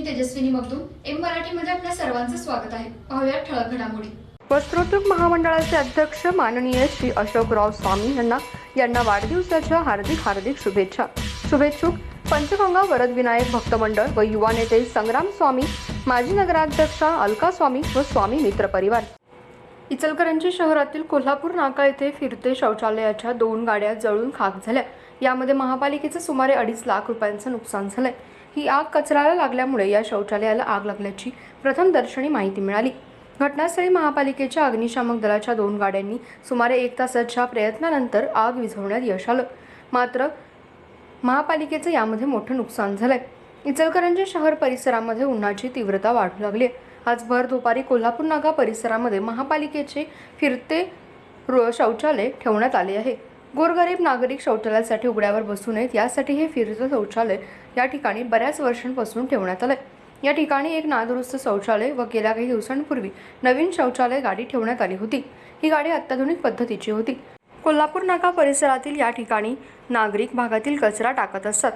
मी Tejaswini Magdum M मराठीमध्ये आपल्या सर्वांचं स्वागत आहे. पाहूया ठळक घडामोडी. वस्त्रोद्योग महामंडळाचे अध्यक्ष माननीय श्री अशोकराव स्वामी यांना यांना वाढदिवसाच्या हार्दिक हार्दिक शुभेच्छा. शुभेच्छुक पंचगंगा वरद विनायक भक्त मंडळ व युवा नेते संग्राम स्वामी माजी नगराध्यक्षा अलका स्वामी व स्वामी मित्र परिवार. इचलकरंजी शहरातील कोल्हापूर नाका येथे फिरते शौचालयाच्या दोन गाड्या जळून खाक झाल्या. यामध्ये महापालिकेचं सुमारे अडीच लाख रुपयांचं नुकसान झालंय. ही आग कचऱ्याला लागल्यामुळे या शौचालयाला आग लागल्याची प्रथम दर्शनी माहिती मिळाली. घटनास्थळी महापालिकेच्या अग्निशामक दलाच्या दोन गाड्यांनी सुमारे एक तासाच्या प्रयत्नानंतर आग विझवण्यात यश आलं. मात्र महापालिकेचं यामध्ये मोठं नुकसान झालंय. इचलकरंजी शहर परिसरामध्ये उन्हाची तीव्रता वाढू लागली आहे. आज भर दुपारी कोल्हापूर नागा परिसरामध्ये महापालिकेचे फिरते शौचालय ठेवण्यात आले आहे. गोरगरीब नागरिक शौचालयासाठी उघड्यावर बसू नयेत यासाठी हे फिरतं शौचालय या ठिकाणी बऱ्याच वर्षांपासून ठेवण्यात आलंय. या ठिकाणी एक नादुरुस्त शौचालय व गेल्या काही दिवसांपूर्वी नवीन शौचालय गाडी ठेवण्यात आली होती. ही गाडी अत्याधुनिक पद्धतीची होती. कोल्हापूर नाका परिसरातील या ठिकाणी नागरिक भागातील कचरा टाकत असतात.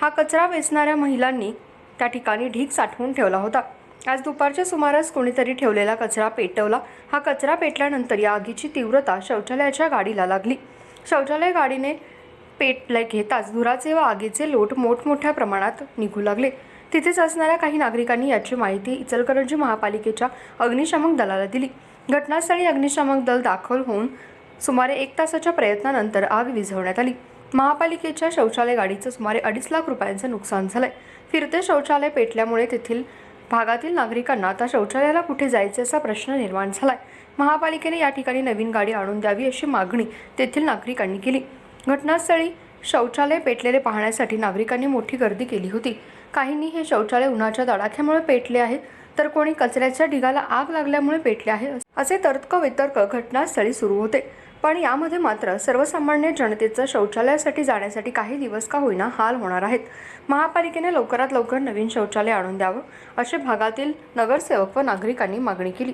हा कचरा वेचणाऱ्या महिलांनी त्या ठिकाणी ढीक साठवून ठेवला होता. आज दुपारच्या सुमारास कोणीतरी ठेवलेला कचरा पेटवला. हा कचरा पेटल्यानंतर या आगीची तीव्रता शौचालयाच्या गाडीला लागली. शौचालय गाडीने पेटले घेताच धुराचे व आगीचे लोट मोठमोठ्या प्रमाणात निघू लागले. तिथेच असणाऱ्या काही नागरिकांनी याची माहिती इचलकरंजी महापालिकेच्या अग्निशामक दलाला दिली. घटनास्थळी अग्निशामक दल दाखल होऊन सुमारे एक तासाच्या प्रयत्नानंतर आग विझवण्यात आली. महापालिकेच्या शौचालय गाडीचं सुमारे अडीच लाख रुपयांचं नुकसान झालंय. फिरते शौचालय पेटल्यामुळे तेथील भागातील नागरिकांना आता शौचालयाला कुठे जायचे असा प्रश्न निर्माण झालाय. महापालिकेने या ठिकाणी नवीन गाडी आणून द्यावी अशी मागणी तेथील नागरिकांनी केली. घटनास्थळी शौचालय पेटलेले पाहण्यासाठी नागरिकांनी मोठी गर्दी केली होती. काहींनी हे शौचालय उन्हाच्या तडाख्यामुळे पेटले आहे तर कोणी कचऱ्याच्या ढिगाला आग लागल्यामुळे पेटले आहे असे तर्क वितर्क घटनास्थळी सुरू होते. पण यामध्ये मात्र सर्वसामान्य जनतेचं शौचालयासाठी जाण्यासाठी काही दिवस का होईना हाल होणार आहेत. महापालिकेने लवकरात लवकर नवीन शौचालय आणून द्यावं असे भागातील नगरसेवक व नागरिकांनी मागणी केली.